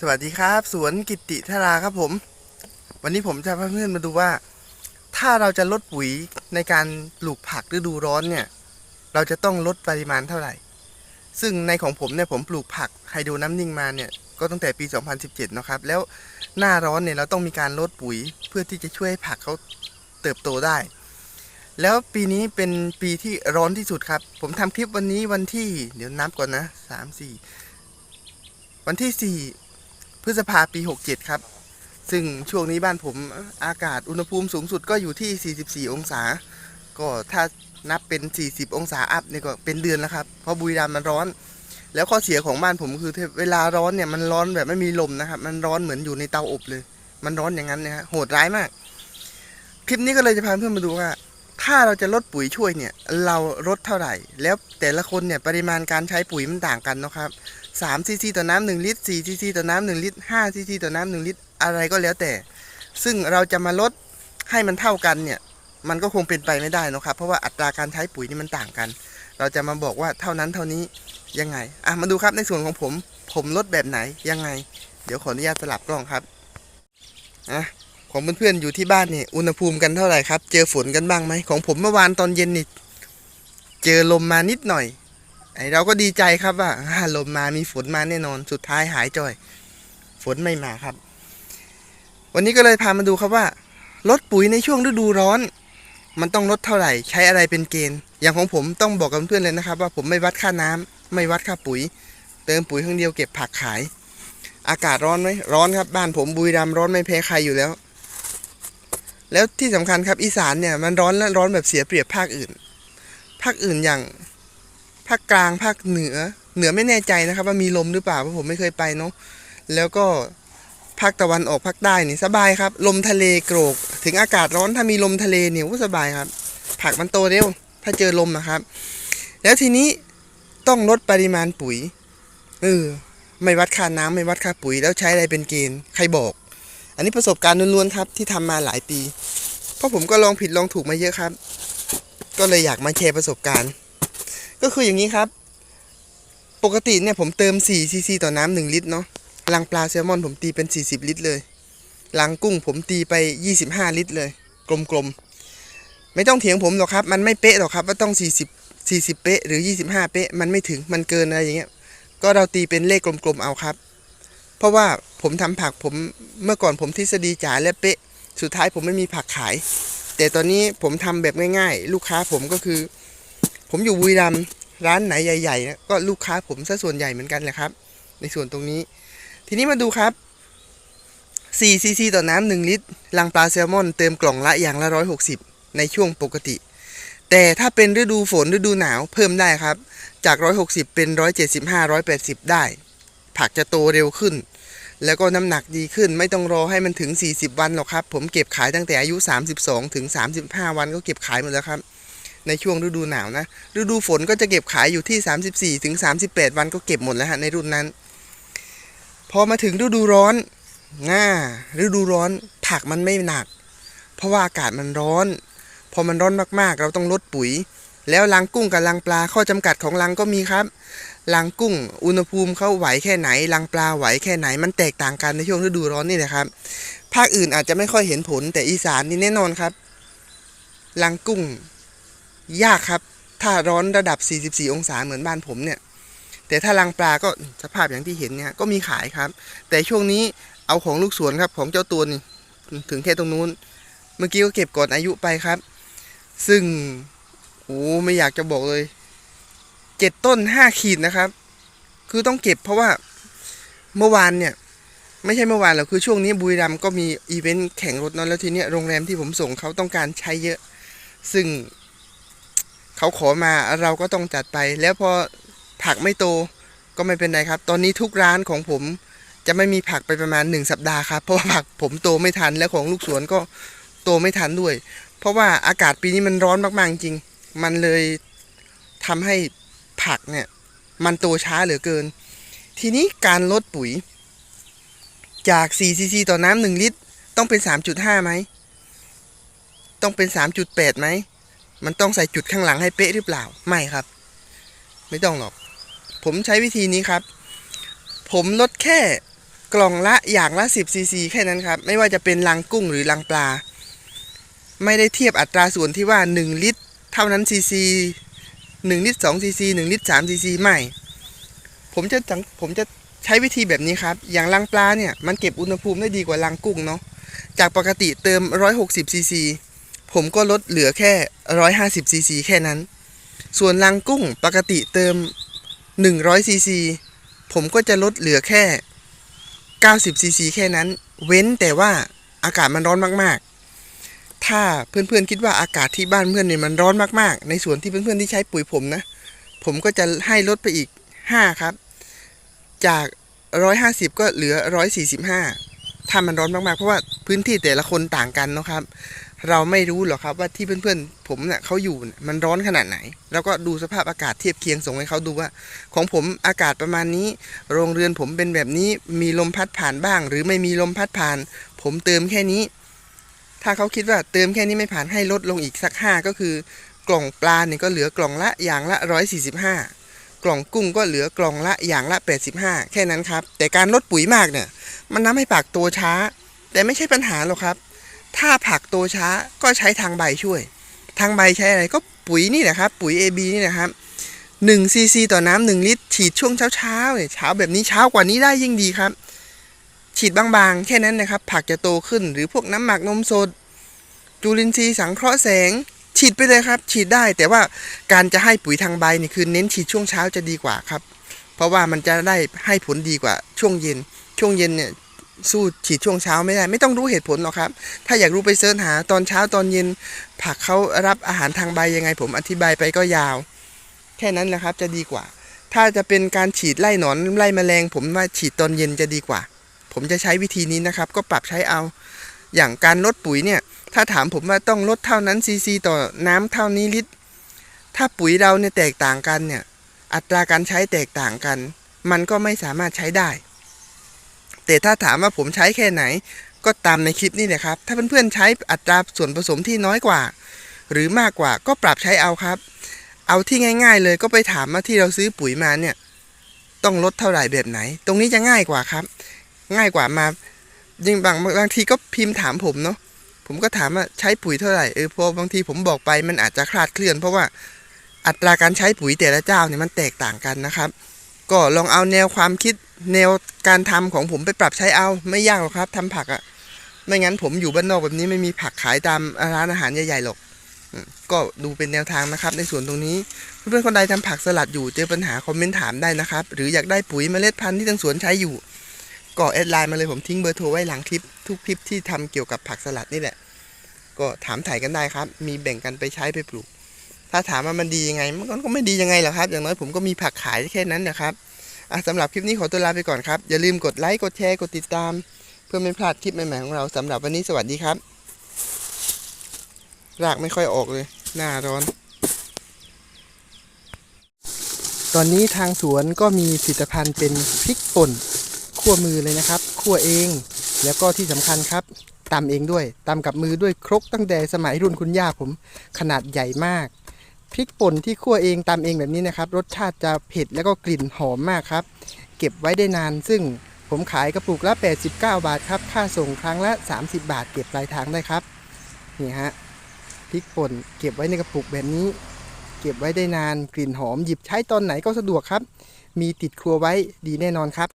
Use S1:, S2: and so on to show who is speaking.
S1: สวัสดีครับ สวนกิติธาราครับผม วันนี้ผมจะพาเพื่อนมาดูว่า ถ้าเราจะลดปุ๋ยในการปลูกผักฤดูร้อนเนี่ย เราจะต้องลดปริมาณเท่าไหร่ ซึ่งในของผมเนี่ยผมปลูกผักไฮโดรน้ำนิ่งมาเนี่ยก็ตั้งแต่ปี 2017 นะครับ แล้วหน้าร้อนเนี่ยเราต้องมีการลดปุ๋ยเพื่อที่จะช่วยให้ผักเขาเติบโตได้ แล้วปีนี้เป็นปีที่ร้อนที่สุดครับ ผมทำคลิปวันนี้วันที่ เดี๋ยวนับก่อนนะสามสี่วันที่สี่ พฤษภาปี 67 ครับ ซึ่งช่วงนี้บ้านผมอากาศอุณหภูมิสูงสุดก็อยู่ที่ 44 องศา ก็ถ้านับเป็น 40 องศาอัพนี่ยก็เป็นเดือนแล้วครับ เพราะบุรีรัมย์มันร้อน แล้วข้อเสียของบ้านผมคือเวลาร้อนเนี่ยมันร้อนแบบไม่มีลมนะครับ มันร้อนเหมือนอยู่ในเตาอบเลย มันร้อนอย่างนั้นนะฮะโหดร้ายมาก คลิปนี้ก็เลยจะพาเพื่อนมาดูว่า ถ้าเราจะลดปุ๋ยช่วยเนี่ย เราลดเท่าไหร่ แล้วแต่ละคนเนี่ยปริมาณการใช้ปุ๋ยมันต่างกันนะครับ3ซีซีต่อน้ำหนึ่งลิตร4ซีซีต่อน้ำหนึ่งลิตร5ซีซีต่อน้ำหนึ่งลิตรอะไรก็แล้วแต่ ซึ่งเราจะมาลดให้มันเท่ากันเนี่ย มันก็คงเป็นไปไม่ได้นะครับ เพราะว่าอัตราการใช้ปุ๋ยนี่มันต่างกัน เราจะมาบอกว่าเท่านั้นเท่านี้ยังไง อะมาดูครับในส่วนของผม ผมลดแบบไหนยังไง เดี๋ยวขออนุญาตสลับกล้องครับ อะ ของเพื่อนๆอยู่ที่บ้านนี่อุณหภูมิกันเท่าไหร่ครับ เจอฝนกันบ้างไหมของผมเมื่อวานตอนเย็นนี่เจอลมมานิดหน่อย ไอเราก็ดีใจครับว่าลมมามีฝนมาแน่นอน สุดท้ายหายจ่อย ฝนไม่มาครับ วันนี้ก็เลยพามาดูครับว่าลดปุ๋ยในช่วงฤดูร้อน มันต้องลดเท่าไหร่ ใช้อะไรเป็นเกณฑ์ อย่างของผมต้องบอกกับเพื่อนเลยนะครับ ว่าผมไม่วัดค่าน้ำไม่วัดค่าปุ๋ย เติมปุ๋ยครั้งเดียวเก็บผักขาย อากาศร้อนไหมร้อนครับ บ้านผมบุรีรัมร้อนไม่แพ้ใครอยู่แล้ว แล้วที่สำคัญครับอีสานเนี่ยมันร้อนและร้อนแบบเสียเปรียบภาคอื่น ภาคอื่นอย่างภาคกลางภาคเหนือ เหนือไม่แน่ใจนะครับ ว่ามีลมหรือเปล่าเพราะผมไม่เคยไปเนาะแล้วก็ภาคตะวันออกภาคใต้นี่สบายครับ ลมทะเลโกรก ถึงอากาศร้อนถ้ามีลมทะเลเนี่ยก็สบายครับ ผักมันโตเร็ว ถ้าเจอลมนะครับ แล้วทีนี้ต้องลดปริมาณปุ๋ยเออไม่วัดค่าน้ำไม่วัดค่าปุ๋ยแล้วใช้อะไรเป็นเกณฑ์ใครบอก อันนี้ประสบการณ์ล้วนๆครับที่ทำมาหลายปี เพราะผมก็ลองผิดลองถูกมาเยอะครับ ก็เลยอยากมาแชร์ประสบการณ์ ก็คืออย่างนี้ครับ ปกติเนี่ยผมเติม4ซีซีต่อน้ำหนึ่งลิตรเนาะลังปลาแซลมอนผมตีเป็น 40 ลิตรเลยลังกุ้งผมตีไป 25 ลิตรเลย กลมๆ ไม่ต้องเถียงผมหรอกครับ มันไม่เป๊ะหรอกครับ ว่าต้อง 40 40 เป๊ะหรือ 25 เป๊ะ มันไม่ถึง มันเกินอะไรอย่างเงี้ย ก็เราตีเป็นเลขกลมๆ เอาครับ เพราะว่าผมทำผักผมเมื่อก่อนผมทฤษฎีจ๋าและเป๊ะ สุดท้ายผมไม่มีผักขาย แต่ตอนนี้ผมทำแบบง่าย ๆ ลูกค้าผมก็คือ ผมอยู่บุรีรัมย์ร้านไหนใหญ่ๆนะก็ลูกค้าผมซะส่วนใหญ่เหมือนกันแหละครับ ในส่วนตรงนี้ ทีนี้มาดูครับ4ซีซีต่อน้ำ1ลิตรลังปลาแซลมอนเติมกล่องละอย่างละ 160 ในช่วงปกติ แต่ถ้าเป็นฤดูฝนฤดูหนาวเพิ่มได้ครับ จาก 160 เป็น 175 180 ได้ ผักจะโตเร็วขึ้น แล้วก็น้ำหนักดีขึ้น ไม่ต้องรอให้มันถึง 40 วันหรอกครับ ผมเก็บขายตั้งแต่อายุ 32 ถึง 35 วันก็เก็บขายหมดแล้วครับ ในช่วงฤดูหนาวนะ ฤดูฝนก็จะเก็บขายอยู่ที่ 34 ถึง 38 วันก็เก็บหมดแล้วฮะในรุ่นนั้น พอมาถึงฤดูร้อนน่าฤดูร้อนผักมันไม่หนัก เพราะว่าอากาศมันร้อน พอมันร้อนมากๆ เราต้องลดปุ๋ย แล้วลังกุ้งกับลังปลาข้อจำกัดของลังก็มีครับลังกุ้ง อุณหภูมิเขาไหวแค่ไหนลังปลาไหวแค่ไหน มันแตกต่างกันในช่วงฤดูร้อนนี่แหละครับ ภาคอื่นอาจจะไม่ค่อยเห็นผลแต่อีสานนี่แน่นอนครับลังกุ้ง ยากครับ ถ้าร้อนระดับ 44 องศาเหมือนบ้านผมเนี่ย แต่ถ้าลังปลาก็สภาพอย่างที่เห็นเนี่ยก็มีขายครับ แต่ช่วงนี้เอาของลูกสวนครับของเจ้าตัวนี่ถึงแค่ตรงนู้น เมื่อกี้ก็เก็บก่อนอายุไปครับ ซึ่ง โอ้ไม่อยากจะบอกเลยเจ็ดต้นห้าขีดนะครับ คือต้องเก็บเพราะว่าเมื่อวานเนี่ย ไม่ใช่เมื่อวานหรอกคือช่วงนี้บุรีรัมย์ก็มีอีเวนต์แข่งรถนอะแล้วทีเนี้ยโรงแรมที่ผมส่งเขาต้องการใช้เยอะ ซึ่งเขาขอมาเราก็ต้องจัดไป แล้วพอผักไม่โตก็ไม่เป็นไรครับ ตอนนี้ทุกร้านของผมจะไม่มีผักไปประมาณ 1 สัปดาห์ครับ เพราะว่าผักผมโตไม่ทันและของลูกสวนก็โตไม่ทันด้วย เพราะว่าอากาศปีนี้มันร้อนมากๆจริง มันเลยทำให้ผักเนี่ยมันโตช้าเหลือเกิน ทีนี้การลดปุ๋ย จาก4ซีซีต่อน้ำ1ลิตร ต้องเป็น 3.5ไหม ต้องเป็น 3.8ไหม มันต้องใส่จุดข้างหลังให้เป๊ะหรือเปล่า ไม่ครับ ไม่ต้องหรอก ผมใช้วิธีนี้ครับ ผมลดแค่กล่องละอย่างละ 10ซีซีแค่นั้นครับ ไม่ว่าจะเป็นลังกุ้งหรือลังปลา ไม่ได้เทียบอัตราส่วนที่ว่า 1 ลิตร เท่านั้นซีซี1ลิตร2ซีซี1ลิตร3ซีซีไม่ ผมจะผมจะใช้วิธีแบบนี้ครับ อย่างลังปลาเนี่ยมันเก็บอุณหภูมิได้ดีกว่าลังกุ้งเนาะจากปกติเติม 160ซีซีผมก็ลดเหลือแค่ 150ซีซีแค่นั้น ส่วนลังกุ้งปกติเติม 100ซีซีผมก็จะลดเหลือแค่ 90ซีซีแค่นั้น เว้นแต่ว่าอากาศมันร้อนมาก ถ้าเพื่อนๆคิดว่าอากาศที่บ้านเพื่อนเนี่ยมันร้อนมากๆ ในส่วนที่เพื่อนๆที่ใช้ปุ๋ยผมนะ ผมก็จะให้ลดไปอีก 5 ครับ จาก 150 ก็เหลือ 145 ถ้ามันร้อนมากๆ เพราะว่าพื้นที่แต่ละคนต่างกันนะครับ เราไม่รู้หรอกครับว่าที่เพื่อนๆ ผมเนี่ยเขาอยู่มันร้อนขนาดไหน แล้วก็ดูสภาพอากาศเทียบเคียงส่งให้เขาดูว่า ของผมอากาศประมาณนี้ โรงเรือนผมเป็นแบบนี้มีลมพัดผ่านบ้าง หรือไม่มีลมพัดผ่าน ผมเติมแค่นี้ ถ้าเขาคิดว่าเติมแค่นี้ไม่ผ่านให้ลดลงอีกสักห้าก็คือกล่องปลาเนี่ยก็เหลือกล่องละอย่างละ 145 กล่องกุ้งก็เหลือกล่องละอย่างละ 85 แค่นั้นครับ แต่การลดปุ๋ยมากเนี่ย มันทำให้ผักโตช้า แต่ไม่ใช่ปัญหาหรอกครับ ถ้าผักโตช้าก็ใช้ทางใบช่วย ทางใบใช้อะไรก็ปุ๋ยนี่แหละครับ ปุ๋ย AB นี่นะครับ1ซีซีต่อน้ำ1ลิตร ฉีดช่วงเช้าๆเนี่ยเช้าแบบนี้เช้ากว่านี้ได้ยิ่งดีครับ ฉีดบางๆ แค่นั้นนะครับ ผักจะโตขึ้น หรือพวกน้ำหมักนมสด จุลินทรีย์สังเคราะห์แสง ฉีดไปเลยครับ ฉีดได้แต่ว่าการจะให้ปุ๋ยทางใบนี่คือเน้นฉีดช่วงเช้าจะดีกว่าครับ เพราะว่ามันจะได้ให้ผลดีกว่าช่วงเย็น ช่วงเย็นเนี่ยสู้ฉีดช่วงเช้าไม่ได้ ไม่ต้องรู้เหตุผลหรอกครับ ถ้าอยากรู้ไปเสิร์ชหาตอนเช้าตอนเย็น ผักเขารับอาหารทางใบยังไง ผมอธิบายไปก็ยาว แค่นั้นแหละครับจะดีกว่า ถ้าจะเป็นการฉีดไล่หนอนไล่แมลง ผมว่าฉีดตอนเย็นจะดีกว่า ผมจะใช้วิธีนี้นะครับ ก็ปรับใช้เอา อย่างการลดปุ๋ยเนี่ย ถ้าถามผมว่าต้องลดเท่านั้นซีซีต่อน้ำเท่านี้ลิตร ถ้าปุ๋ยเราเนี่ยแตกต่างกันเนี่ย อัตราการใช้แตกต่างกัน มันก็ไม่สามารถใช้ได้ แต่ถ้าถามว่าผมใช้แค่ไหน ก็ตามในคลิปนี่แหละครับ ถ้าเพื่อนๆใช้อัตราส่วนผสมที่น้อยกว่า หรือมากกว่าก็ปรับใช้เอาครับ เอาที่ง่าย ๆ เลยก็ไปถามว่าที่เราซื้อปุ๋ยมาเนี่ย ต้องลดเท่าไหร่แบบไหน ตรงนี้จะง่ายกว่าครับ ง่ายกว่ามายิ่งบางบางทีก็พิมพ์ถามผมเนาะผมก็ถามว่าใช้ปุ๋ยเท่าไหร่เออพอบางทีผมบอกไปมันอาจจะคลาดเคลื่อน เพราะว่าอัตราการใช้ปุ๋ยแต่ละเจ้าเนี่ยมันแตกต่างกันนะครับ ก็ลองเอาแนวความคิดแนวการทำของผมไปปรับใช้เอาไม่ยากหรอกครับทำผักอะ่ะไม่งั้นผมอยู่บ้านนอกแบบนี้ไม่มีผักขายตามร้านอาหารใหญ่ๆหรอกก็ดูเป็นแนวทางนะครับ ในส่วนตรงนี้เพื่อนๆคนใดทำผักสลัดอยู่เจอปัญหาคอมเมนต์ถามได้นะครับ หรืออยากได้ปุ๋ยเมล็ดพันธุ์ที่ทางสวนใช้อยู่ ก็แอดไลน์มาเลยผมทิ้งเบอร์โทรไว้หลังคลิป ทุกคลิปที่ทำเกี่ยวกับผักสลัดนี่แหละ ก็ถามถ่ายกันได้ครับ มีแบ่งกันไปใช้ไปปลูก ถ้าถามว่ามันดียังไง มันก็ไม่ดียังไงหรอกครับ อย่างน้อยผมก็มีผักขายแค่นั้นนะครับสำหรับคลิปนี้ขอตัวลาไปก่อนครับ อย่าลืมกดไลค์กดแชร์กดติดตาม เพื่อไม่พลาดคลิปใหม่ๆของเราสำหรับวันนี้สวัสดีครับรากไม่ค่อยออกเลย หน้าร้อน ตอนนี้ทางสวนก็มีผลิตภัณฑ์เป็นพริกป่น คั่วมือเลยนะครับคั่วเอง แล้วก็ที่สำคัญครับตำเองด้วยตำกับมือด้วยครกตั้งแต่สมัยรุ่นคุณย่าผม ขนาดใหญ่มากพริกป่นที่คั่วเองตำเองแบบนี้นะครับ รสชาติจะเผ็ดแล้วก็กลิ่นหอมมากครับ เก็บไว้ได้นาน ซึ่งผมขายกระปุกละ 89 บาทครับ ค่าส่งครั้งละ 30 บาท เก็บปลายทางได้ครับ นี่ฮะพริกป่นเก็บไว้ในกระปุกแบบนี้ เก็บไว้ได้นานกลิ่นหอมหยิบใช้ตอนไหนก็สะดวกครับ มีติดครัวไว้ดีแน่นอนครับ